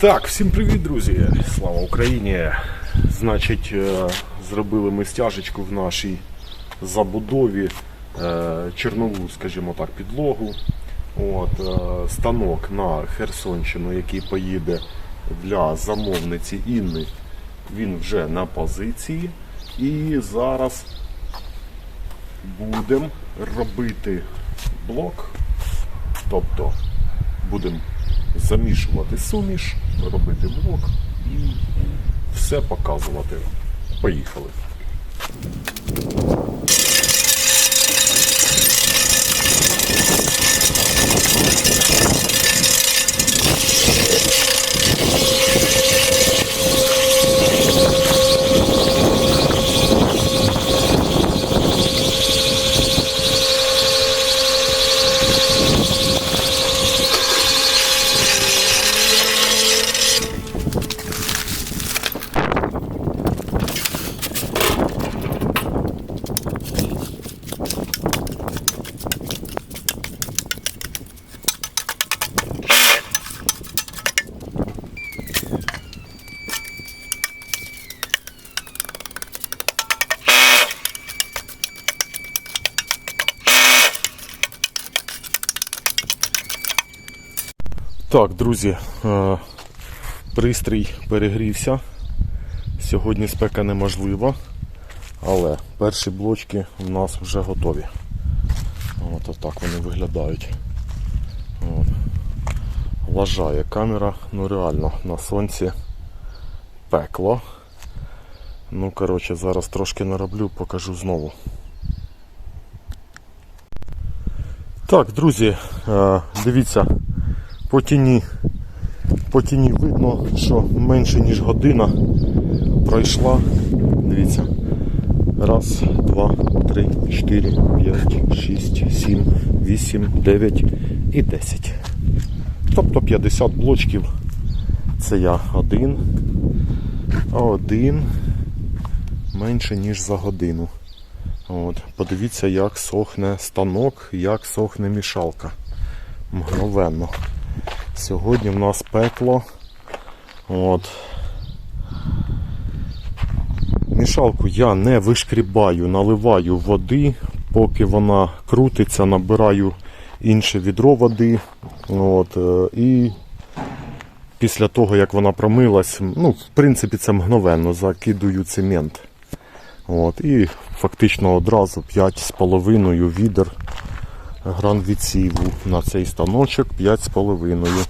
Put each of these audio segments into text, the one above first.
Так, всім привіт, друзі! Слава Україні! Значить, е, зробили ми стяжечку в нашій забудові, е, чернову, скажімо так, підлогу. От, е, станок на Херсонщину, який поїде для замовниці Інни, він вже на позиції. І зараз будемо робити блок. Тобто будемо замішувати суміш, робити блок і все показувати. Поїхали. Так, друзі, е, пристрій перегрівся. Сьогодні спека неможлива, але перші блочки у нас вже готові. От отак вони виглядають. От. Лажає камера, ну реально на сонці пекло. Ну, коротше, зараз трошки нароблю, покажу знову. Так, друзі, е, дивіться, по тіні, по тіні видно, що менше ніж година пройшла. Дивіться. Раз, два, три, чотири, п'ять, шість, сім, вісім, дев'ять і десять. Тобто 50 блочків. Це я один. А один менше ніж за годину. От. Подивіться, як сохне станок, як сохне мішалка. Мгновенно. Сьогодні в нас пекло. От. Мішалку я не вишкрібаю, наливаю води, поки вона крутиться, набираю інше відро води. От, е, і після того, як вона промилась, ну, в принципі, це мгновенно закидую цемент. От, і фактично одразу 5,5 відер гран відсіву на цей станочок 5,5.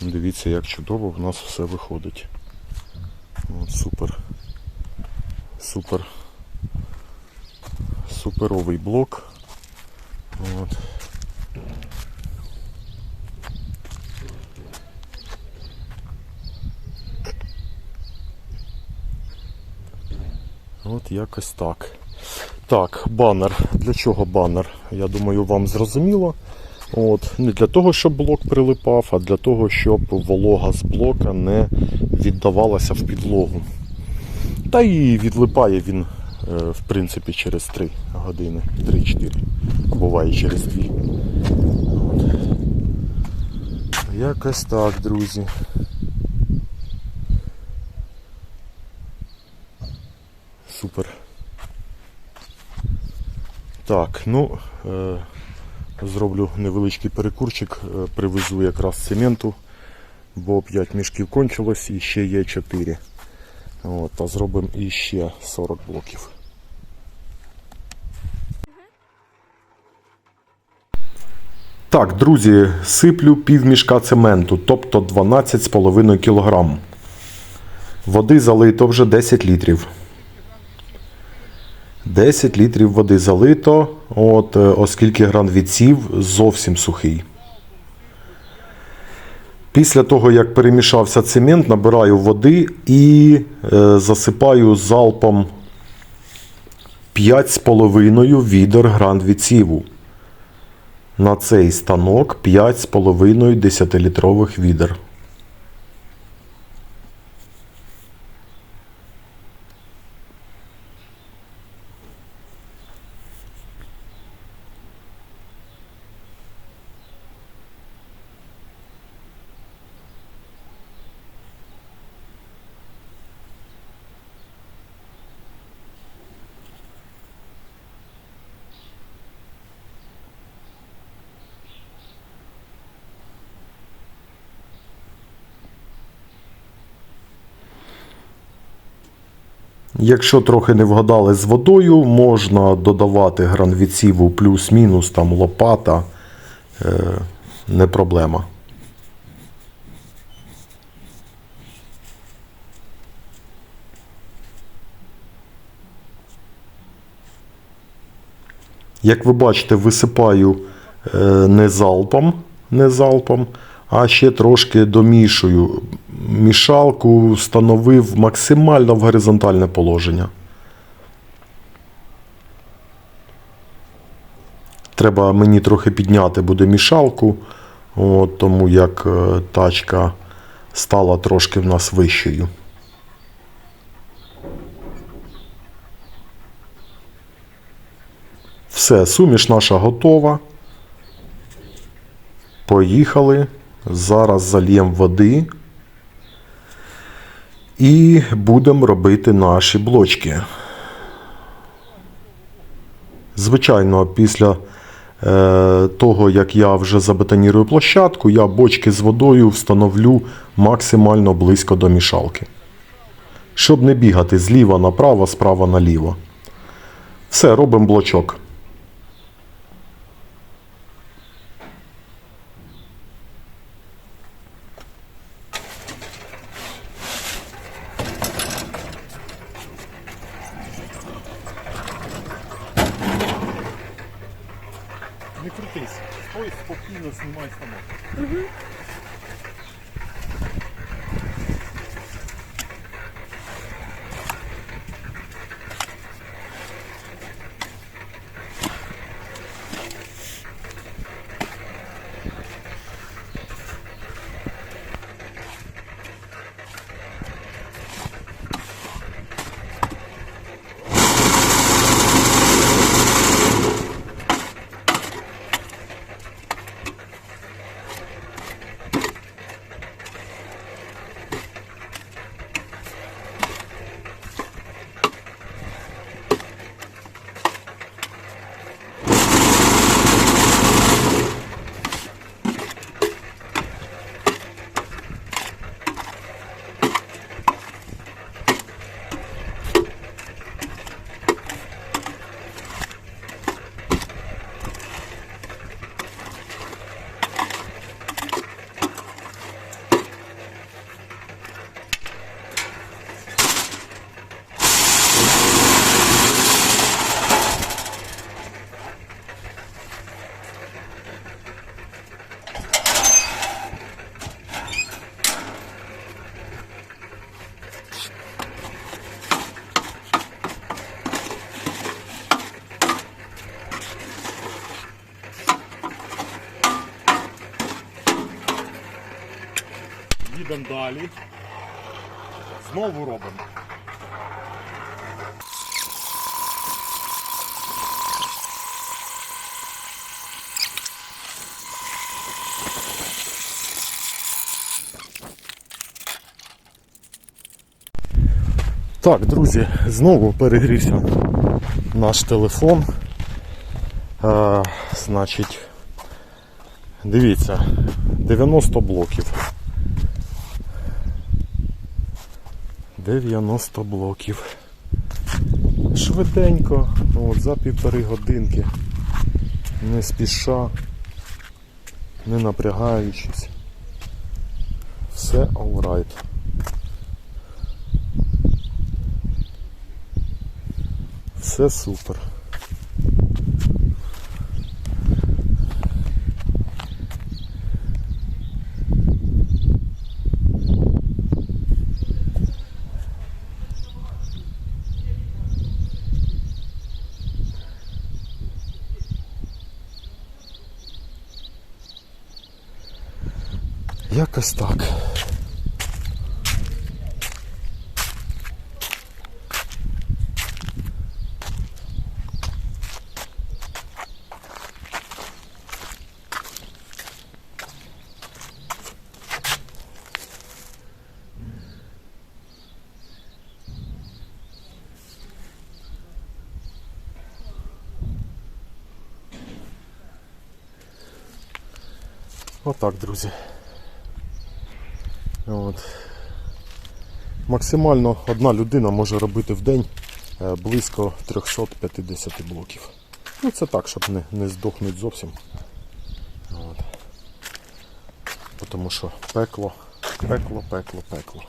Дивіться, як чудово в нас все виходить. От, супер. Супер. Суперовий блок. От. От якось так. Так, банер. Для чого банер? Я думаю, вам зрозуміло. От, Не для того, щоб блок прилипав, а для того, щоб волога з блока не віддавалася в підлогу. Та і відлипає він, е, в принципі, через 3 години, 3-4, а буває через 2. От. Якось так, друзі. Супер. Так, ну, е, зроблю невеличкий перекурчик, е, привезу якраз цементу, бо 5 мішків кончилось і ще є 4. От, та зробимо іще 40 блоків. Так, друзі, сиплю пів мішка цементу, тобто 12,5 кг. Води залито вже 10 літрів. 10 літрів води залито, от, е, оскільки гран відсів зовсім сухий. Після того, як перемішався цемент, набираю води і е, засипаю залпом 5,5 відер гран відсіву. На цей станок 5,5 10-літрових відер. Якщо трохи не вгадали з водою, можна додавати гранвіціву плюс-мінус, там лопата, е, не проблема. Як ви бачите, висипаю е, не залпом, не залпом, а ще трошки домішую. Мішалку встановив максимально в горизонтальне положення. Треба мені трохи підняти буде мішалку, от, тому як е, тачка стала трошки в нас вищою. Все, суміш наша готова. Поїхали. Зараз зальємо води. І будемо робити наші блочки. Звичайно, після е, того, як я вже забетонірую площадку, я бочки з водою встановлю максимально близько до мішалки. Щоб не бігати зліва направо, справа наліво. Все, робимо блочок. Не крутись, стой спокійно знімай станок. Їдемо далі. Знову робимо. Так, друзі, знову перегрівся наш телефон. Е, значить, дивіться, 90 блоків. 90 блоків. Швиденько, от, за півтори годинки, не спіша, не напрягаючись. Все alright. Все супер. Якось так. Отак, друзі. От. Максимально одна людина може робити в день е, близько 350 блоків. Ну це так, щоб не, не здохнути зовсім. От. Тому що пекло, пекло, пекло, пекло.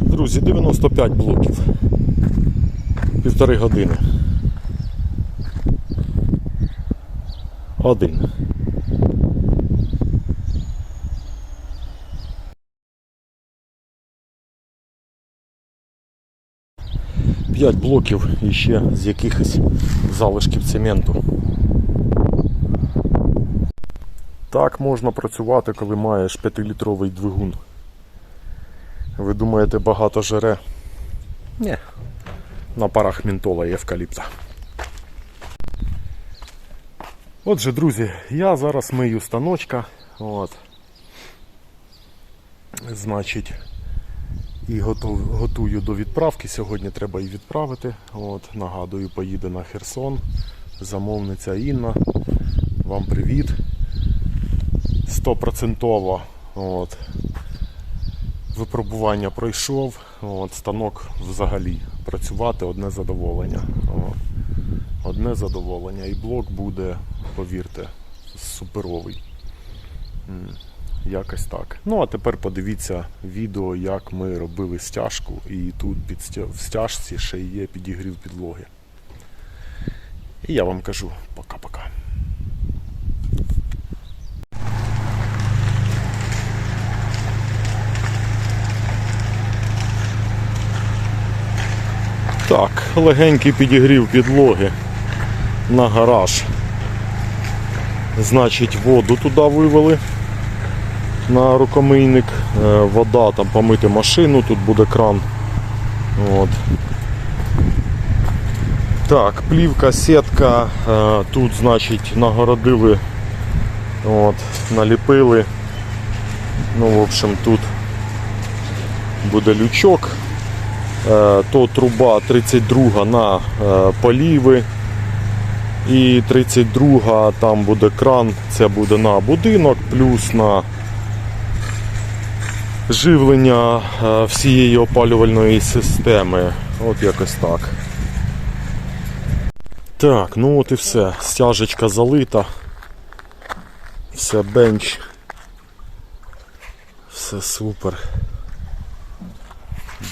Друзі, 95 блоків. Півтори години. Один. П'ять блоків і ще з якихось залишків цементу. Так можна працювати, коли маєш 5-літровий двигун. Ви думаєте, багато жере? Ні. На парах ментола і евкаліпта. Отже, друзі, я зараз мию станочка. От. Значить, і готов, готую до відправки. Сьогодні треба і відправити. От, нагадую, поїде на Херсон. Замовниця Інна. Вам привіт. Стопроцентово. Випробування пройшов. От, станок взагалі працювати одне задоволення. От. Одне задоволення. І блок буде, повірте, суперовий. Якось так. Ну а тепер подивіться відео, як ми робили стяжку, і тут під стяжці ще є підігрів підлоги. І я вам кажу пока-пока. Так, легенький підігрів підлоги на гараж. Значить, воду туди вивели на рукомийник. Е, Вода там помити машину, тут буде кран. От. Так, плівка, сітка. Е, Тут, значить, нагородили, от, наліпили. Ну, в общем, тут буде лючок. Е, То труба 32 на поліви. І 32 там буде кран, це буде на будинок, плюс на живлення е, всієї опалювальної системи. От якось так. Так, ну от і все. Стяжечка залита. Все бенч. Все супер.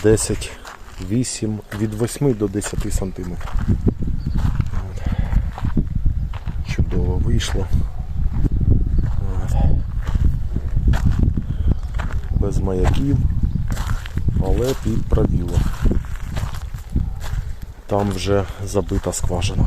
10, 8, від 8 до 10 сантиметрів. Чудово вийшло. Без маяків, але під правіло. Там вже забита скважина.